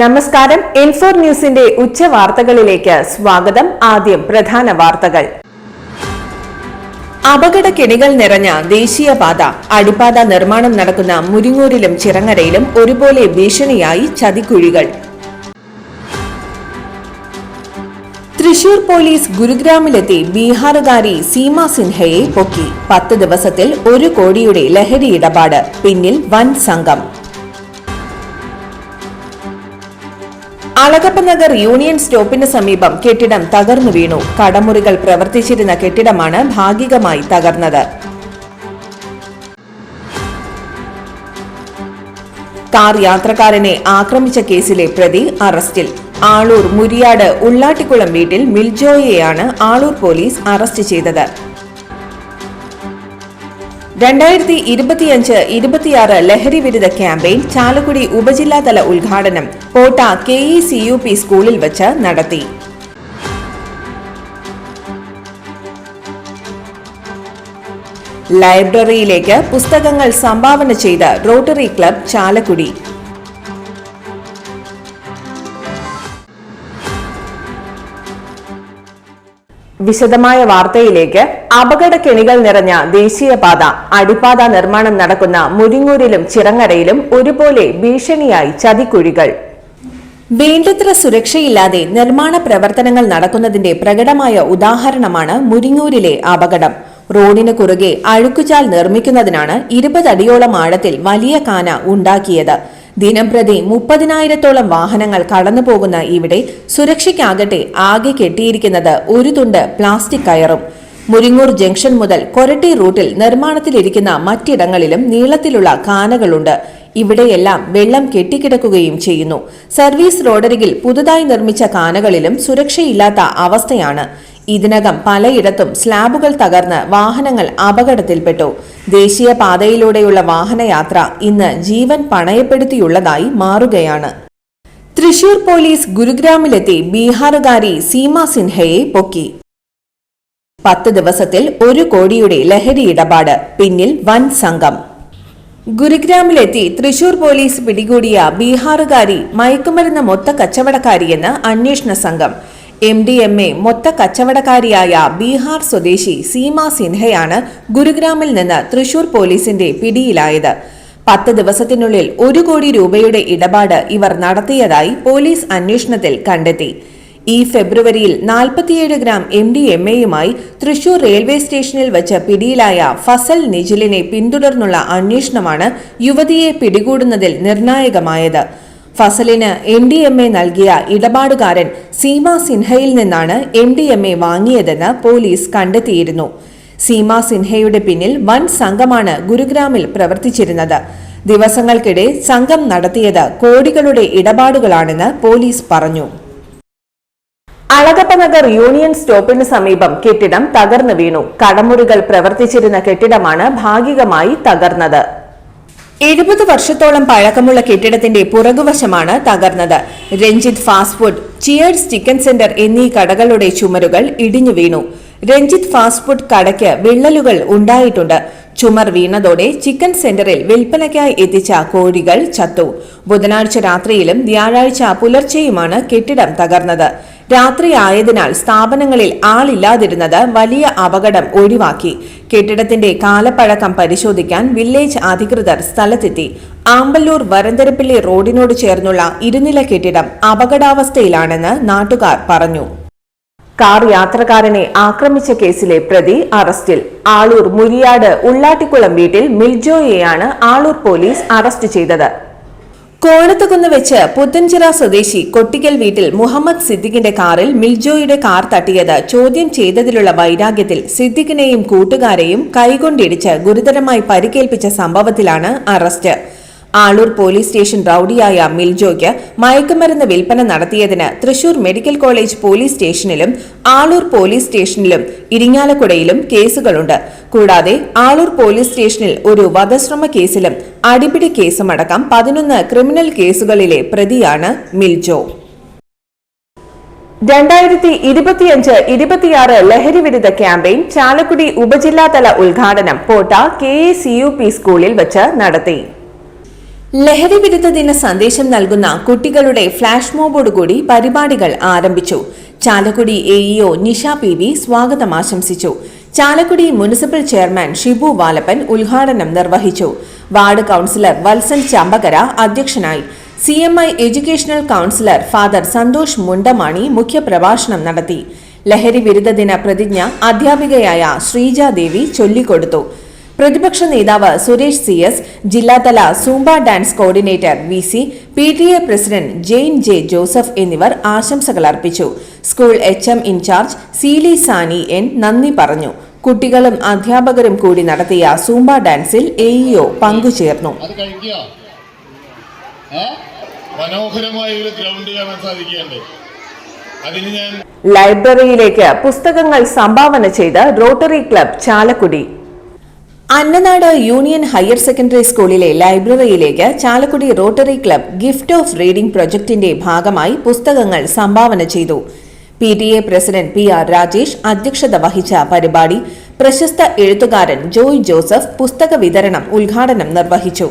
നമസ്കാരം. ഇൻഫോർ ന്യൂസിന്റെ ഉച്ച വാർത്തകളിലേക്ക് സ്വാഗതം. ആദ്യം പ്രധാന വാർത്തകൾ. അപകടക്കെണികൾ നിറഞ്ഞ ദേശീയപാത അടിപ്പാത നിർമ്മാണം നടക്കുന്ന മുരിങ്ങൂരിലും ചിറങ്ങരയിലും ഒരുപോലെ ഭീഷണിയായി ചതിക്കുഴികൾ. തൃശൂർ പോലീസ് ഗുരുഗ്രാമിലെത്തി ബീഹാറുകാരി സീമ സിൻഹയെ പൊക്കി. പത്ത് ദിവസത്തിൽ ഒരു കോടിയുടെ ലഹരി ഇടപാട്. പിന്നിൽ വൻ സംഘം. അളകപ്പ നഗർ യൂണിയൻ സ്റ്റോപ്പിന് സമീപം കെട്ടിടം തകർന്നു വീണു. കടമുറികൾ പ്രവർത്തിച്ചിരുന്ന കെട്ടിടമാണ് ഭാഗികമായി തകർന്നത്. കാർ യാത്രക്കാരനെ ആക്രമിച്ച കേസിലെ പ്രതി അറസ്റ്റിൽ. ആളൂർ മുരിയാട് ഉള്ളാട്ടിക്കുളം വീട്ടിൽ മിൽജോയെയാണ് ആളൂർ പോലീസ് അറസ്റ്റ് ചെയ്തത്. രണ്ടായിരത്തി ഇരുപത്തിയഞ്ച് ഇരുപത്തിയാറ് ലഹരി വിരുദ്ധ ക്യാമ്പയിൻ ചാലക്കുടി ഉപജില്ലാതല ഉദ്ഘാടനം Kotta K E C U P സ്കൂളിൽ വച്ച് നടത്തി. ലൈബ്രറിയിലേക്ക് പുസ്തകങ്ങൾ സംഭാവന ചെയ്ത റോട്ടറി ക്ലബ് ചാലക്കുടി. വിശദമായ വാർത്തയിലേക്ക് അപകടക്കെണികൾ നിറഞ്ഞ ദേശീയപാത അടിപ്പാത നിർമ്മാണം നടക്കുന്ന മുരിങ്ങൂരിലും ചിറങ്ങരയിലും ഒരുപോലെ ഭീഷണിയായി ചതിക്കുഴികൾ. വേണ്ടത്ര സുരക്ഷയില്ലാതെ നിർമ്മാണ പ്രവർത്തനങ്ങൾ നടക്കുന്നതിന്റെ പ്രകടമായ ഉദാഹരണമാണ് മുരിങ്ങൂരിലെ അപകടം. റോഡിന് കുറുകെ അഴുക്കുചാൽ നിർമ്മിക്കുന്നതിനാണ് ഇരുപതടിയോളം ആഴത്തിൽ വലിയ കാന ഉണ്ടാക്കിയത്. ദിനംപ്രതി മുപ്പതിനായിരത്തോളം വാഹനങ്ങൾ കടന്നുപോകുന്ന ഇവിടെ സുരക്ഷയ്ക്കാകട്ടെ ആകെ കെട്ടിയിരിക്കുന്നത് ഒരു തുണ്ട് പ്ലാസ്റ്റിക് കയറും. മുരിങ്ങൂർ ജംഗ്ഷൻ മുതൽ കൊരട്ടി റൂട്ടിൽ നിർമ്മാണത്തിലിരിക്കുന്ന മറ്റിടങ്ങളിലും നീളത്തിലുള്ള കാനകളുണ്ട്. ഇവിടെയെല്ലാം വെള്ളം കെട്ടിക്കിടക്കുകയും ചെയ്യുന്നു. സർവീസ് റോഡരികിൽ പുതുതായി നിർമ്മിച്ച കാനകളിലും സുരക്ഷയില്ലാത്ത അവസ്ഥയാണ്. ഇതിനകം പലയിടത്തും സ്ലാബുകൾ തകർന്ന് വാഹനങ്ങൾ അപകടത്തിൽപ്പെട്ടു. ദേശീയപാതയിലൂടെയുള്ള വാഹനയാത്ര ഇന്ന് ജീവൻ പണയപ്പെടുത്തിയുള്ളതായി മാറുകയാണ്. തൃശൂർ പോലീസ് ഗുരുഗ്രാമിലെത്തി ബീഹാറുകാരി സീമ സിൻഹയെ പൊക്കി. പത്ത് ദിവസത്തിൽ ഒരു കോടിയുടെ ലഹരി ഇടപാട് പിന്നിൽ വൻ സംഘം. ഗുരുഗ്രാമിലെത്തി തൃശൂർ പോലീസ് പിടികൂടിയ ബീഹാറുകാരി മയക്കുമരുന്ന് മൊത്ത കച്ചവടക്കാരിയെന്ന് അന്വേഷണ സംഘം. എം ഡി എം എ മൊത്ത കച്ചവടക്കാരിയായ ബീഹാർ സ്വദേശി സീമ സിൻഹയാണ് ഗുരുഗ്രാമിൽ നിന്ന് തൃശൂർ പോലീസിന്റെ പിടിയിലായത്. പത്ത് ദിവസത്തിനുള്ളിൽ ഒരു കോടി രൂപയുടെ ഇടപാട് ഇവർ നടത്തിയതായി പോലീസ് അന്വേഷണത്തിൽ കണ്ടെത്തി. ഈ ഫെബ്രുവരിയിൽ നാൽപ്പത്തിയേഴ് ഗ്രാം എം ഡി എം എയുമായി തൃശൂർ റെയിൽവേ സ്റ്റേഷനിൽ വച്ച് പിടിയിലായ ഫസൽ നിജിലിനെ പിന്തുടർന്നുള്ള അന്വേഷണമാണ് യുവതിയെ പിടികൂടുന്നതിൽ നിർണായകമായത്. ഫസലിന് എം ഡി എം എ നൽകിയ ഇടപാടുകാരൻ സീമ സിൻഹയിൽ നിന്നാണ് എം ഡി എം എ വാങ്ങിയതെന്ന് പോലീസ് കണ്ടെത്തിയിരുന്നു. സീമ സിൻഹയുടെ പിന്നിൽ വൻ സംഘമാണ് ഗുരുഗ്രാമിൽ പ്രവർത്തിച്ചിരുന്നത്. ദിവസങ്ങൾക്കിടെ സംഘം നടത്തിയത് കോടികളുടെ ഇടപാടുകളാണെന്ന് പോലീസ് പറഞ്ഞു. അളകപ്പനഗർ യൂണിയൻ സ്റ്റോപ്പിന് സമീപം കെട്ടിടം തകർന്നു വീണു. കടമുറികൾ പ്രവർത്തിച്ചിരുന്ന കെട്ടിടമാണ് ഭാഗികമായി തകർന്നത്. എഴുപത് വർഷത്തോളം പഴക്കമുള്ള കെട്ടിടത്തിന്റെ പുറകുവശമാണ് തകർന്നത്. Ranjith fast food cheers chicken center എന്നീ കടകളുടെ ചുമരുകൾ ഇടിഞ്ഞു വീണു. രഞ്ജിത് ഫാസ്റ്റ് ഫുഡ് കടയ്ക്ക് വിള്ളലുകൾ ഉണ്ടായിട്ടുണ്ട്. ചുമർ വീണതോടെ ചിക്കൻ സെന്ററിൽ വിൽപ്പനയ്ക്കായി എത്തിച്ച കോഴികൾ ചത്തു. ബുധനാഴ്ച രാത്രിയിലും വ്യാഴാഴ്ച പുലർച്ചെയുമാണ് കെട്ടിടം തകർന്നത്. രാത്രിയായതിനാൽ സ്ഥാപനങ്ങളിൽ ആളില്ലാതിരുന്നത് വലിയ അപകടം ഒഴിവാക്കി. കെട്ടിടത്തിന്റെ കാലപ്പഴക്കം പരിശോധിക്കാൻ വില്ലേജ് അധികൃതർ സ്ഥലത്തെത്തി. ആമ്പല്ലൂർ വരന്തരപ്പിള്ളി റോഡിനോട് ചേർന്നുള്ള ഇരുനില കെട്ടിടം അപകടാവസ്ഥയിലാണെന്ന് നാട്ടുകാർ പറഞ്ഞു. കാർ യാത്രക്കാരനെ ആക്രമിച്ച കേസിലെ പ്രതി അറസ്റ്റിൽ. ആളൂർ മുരിയാട് ഉള്ളാട്ടിക്കുളം വീട്ടിൽ മിൽജോയെയാണ് ആളൂർ പോലീസ് അറസ്റ്റ് ചെയ്തത്. കോണത്തുകുന്ന് വെച്ച് പുത്തൻചിറ സ്വദേശി കൊട്ടിക്കൽ വീട്ടിൽ മുഹമ്മദ് സിദ്ദിഖിന്റെ കാറിൽ മിൽജോയുടെ കാർ തട്ടിയത് ചോദ്യം ചെയ്തതിലുള്ള വൈരാഗ്യത്തിൽ സിദ്ദിഖിനെയും കൂട്ടുകാരെയും കൈകൊണ്ടിടിച്ച് ഗുരുതരമായി പരിക്കേൽപ്പിച്ച സംഭവത്തിലാണ് അറസ്റ്റ്. ആളൂർ പോലീസ് സ്റ്റേഷൻ റൌഡിയായ മിൽജോയ്ക്ക് മയക്കുമരുന്ന് വിൽപ്പന നടത്തിയതിന് തൃശൂർ മെഡിക്കൽ കോളേജ് പോലീസ് സ്റ്റേഷനിലും ആളൂർ പോലീസ് സ്റ്റേഷനിലും ഇരിങ്ങാലക്കുടയിലും കേസുകളുണ്ട്. കൂടാതെ ആളൂർ പോലീസ് സ്റ്റേഷനിൽ ഒരു വധശ്രമ കേസിലും അടിപിടി കേസുമടക്കം പതിനൊന്ന് ക്രിമിനൽ കേസുകളിലെ പ്രതിയാണ് മിൽജോ. രണ്ടായിരത്തി ഇരുപത്തിയഞ്ച് ഇരുപത്തിയാറ് ലഹരി വിരുദ്ധ ക്യാമ്പയിൻ ചാലക്കുടി ഉപജില്ലാതല ഉദ്ഘാടനം Potta K C U P സ്കൂളിൽ വച്ച് നടത്തി. ലഹരി വിരുദ്ധ ദിന സന്ദേശം നൽകുന്ന കുട്ടികളുടെ ഫ്ളാഷ് മോബോടുകൂടി പരിപാടികൾ ആരംഭിച്ചു. Chalakudy AEO Nisha P V സ്വാഗതം ആശംസിച്ചു. ചാലക്കുടി മുനിസിപ്പൽ ചെയർമാൻ ഷിബു വാലപ്പൻ ഉദ്ഘാടനം നിർവഹിച്ചു. വാർഡ് കൌൺസിലർ വത്സൻ ചമ്പകര അധ്യക്ഷനായി. C M I educational counsellor father Santhosh Mundamani മുഖ്യപ്രഭാഷണം നടത്തി. ലഹരി വിരുദ്ധ ദിന പ്രതിജ്ഞ അധ്യാപികയായ ശ്രീജാദേവി ചൊല്ലിക്കൊടുത്തു. പ്രതിപക്ഷ നേതാവ് സുരേഷ് സി എസ് ജില്ലാതല zumba dance coordinator V C P T A president Jain J Joseph എന്നിവർ ആശംസകൾ അർപ്പിച്ചു. School H M in charge Seeli Sani N നന്ദി പറഞ്ഞു. കുട്ടികളും അധ്യാപകരും കൂടി നടത്തിയ സൂംബ ഡാൻസിൽ എഇഒ പങ്കുചേർന്നു. മനോഹരമായ ഒരു ഗ്രൗണ്ട് കാണാൻ സാധിക്കുകയുണ്ട്. ലൈബ്രറിയിലേക്ക് പുസ്തകങ്ങൾ സംഭാവന ചെയ്ത് rotary club Chalakudy. Annanad union higher secondary സ്കൂളിലെ ലൈബ്രറിയിലേക്ക് Chalakudy rotary club gift of reading പ്രൊജക്ടിന്റെ ഭാഗമായി പുസ്തകങ്ങൾ സംഭാവന ചെയ്തു. P T A president P R Rajesh അധ്യക്ഷത വഹിച്ച പരിപാടി പ്രശസ്ത എഴുത്തുകാരൻ ജോയ് ജോസഫ് പുസ്തക വിതരണം ഉദ്ഘാടനം നിർവഹിച്ചു.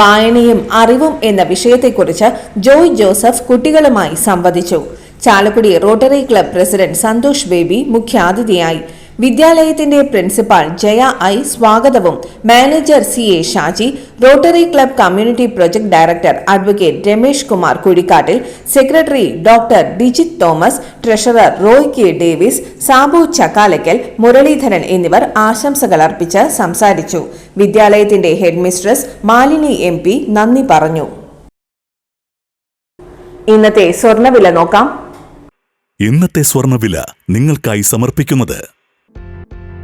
വായനയും അറിവും എന്ന വിഷയത്തെക്കുറിച്ച് ജോയ് ജോസഫ് കുട്ടികളുമായി സംവദിച്ചു. Chalakudy Rotary Club president Santhosh Baby മുഖ്യാതിഥിയായി. വിദ്യാലയത്തിന്റെ പ്രിൻസിപ്പാൾ ജയ ഐ സ്വാഗതവും. Manager C A Shaji Rotary Club community project director advocate Ramesh Kumar Kuzhikattil secretary doctor Dijith Thomas treasurer Roy K Davis Sabu Chakkalakkal Muraleedharan എന്നിവർ ആശംസകൾ അർപ്പിച്ച് സംസാരിച്ചു. വിദ്യാലയത്തിന്റെ headmistress Malini M P നന്ദി പറഞ്ഞു. ഇന്നത്തെ സ്വർണവില നോക്കാം. ഇന്നത്തെ സ്വർണവില നിങ്ങൾക്കായി സമർപ്പിക്കുന്നത്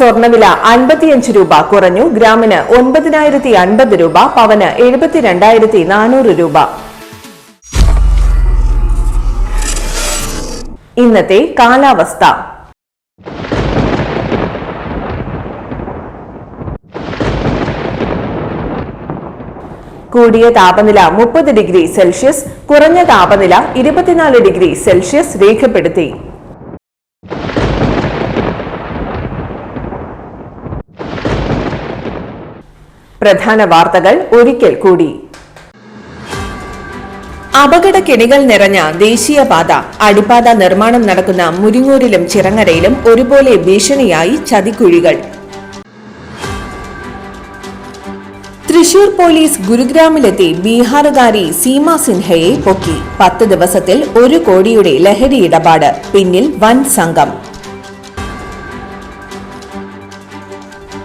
സ്വർണവില അൻപത്തിയഞ്ച് രൂപ കുറഞ്ഞു. ഗ്രാമിന് ഒൻപതിനായിരത്തി അൻപത് രൂപ പവന് എഴുപത്തിരണ്ടായിരത്തി നാനൂറ് രൂപ. ഇന്നത്തെ കാലാവസ്ഥ. കൂടിയ താപനില മുപ്പത് ഡിഗ്രി സെൽഷ്യസ് കുറഞ്ഞ താപനില ഇരുപത്തിനാല് ഡിഗ്രി സെൽഷ്യസ് രേഖപ്പെടുത്തി. പ്രധാന വാർത്തകൾ ഒരിക്കൽ കൂടി. അപകട കെണികൾ നിറഞ്ഞ ദേശീയപാത അടിപ്പാത നിർമ്മാണം നടക്കുന്ന മുരിങ്ങൂരിലും ചിറങ്ങരയിലും ഒരുപോലെ ഭീഷണിയായി ചതിക്കുഴികൾ. തൃശൂർ പോലീസ് ഗുരുഗ്രാമിലെത്തി ബീഹാറുകാരി സീമ സിൻഹയെ പൊക്കി. പത്ത് ദിവസത്തിൽ ഒരു കോടിയുടെ ലഹരി ഇടപാട് പിന്നിൽ വൻ സംഘം.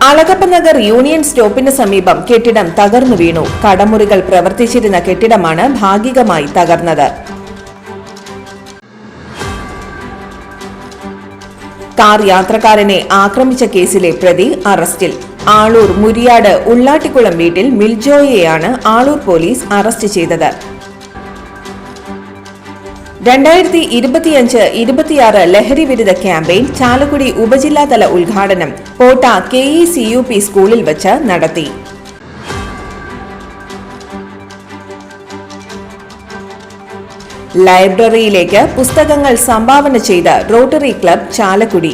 അളകപ്പ നഗർ യൂണിയൻ സ്റ്റോപ്പിന് സമീപം കെട്ടിടം തകർന്നു വീണു. കടമുറികൾ പ്രവർത്തിച്ചിരുന്ന കെട്ടിടമാണ് ഭാഗികമായി തകർന്നത്. കാർ യാത്രക്കാരനെ ആക്രമിച്ച കേസിലെ പ്രതി അറസ്റ്റിൽ. ആളൂർ മുരിയാട് ഉള്ളാട്ടിക്കുളം വീട്ടിൽ മിൽജോയെയാണ് ആളൂർ പോലീസ് അറസ്റ്റ് ചെയ്തത്. രണ്ടായിരത്തി ഇരുപത്തിയഞ്ച് ഇരുപത്തിയാറ് ലഹരി വിരുദ്ധ ക്യാമ്പയിൻ ചാലക്കുടി ഉപജില്ലാതല ഉദ്ഘാടനം Kotta K E C U P സ്കൂളിൽ വച്ച് നടത്തി. ലൈബ്രറിയിലേക്ക് പുസ്തകങ്ങൾ സംഭാവന ചെയ്ത റോട്ടറി ക്ലബ് ചാലക്കുടി.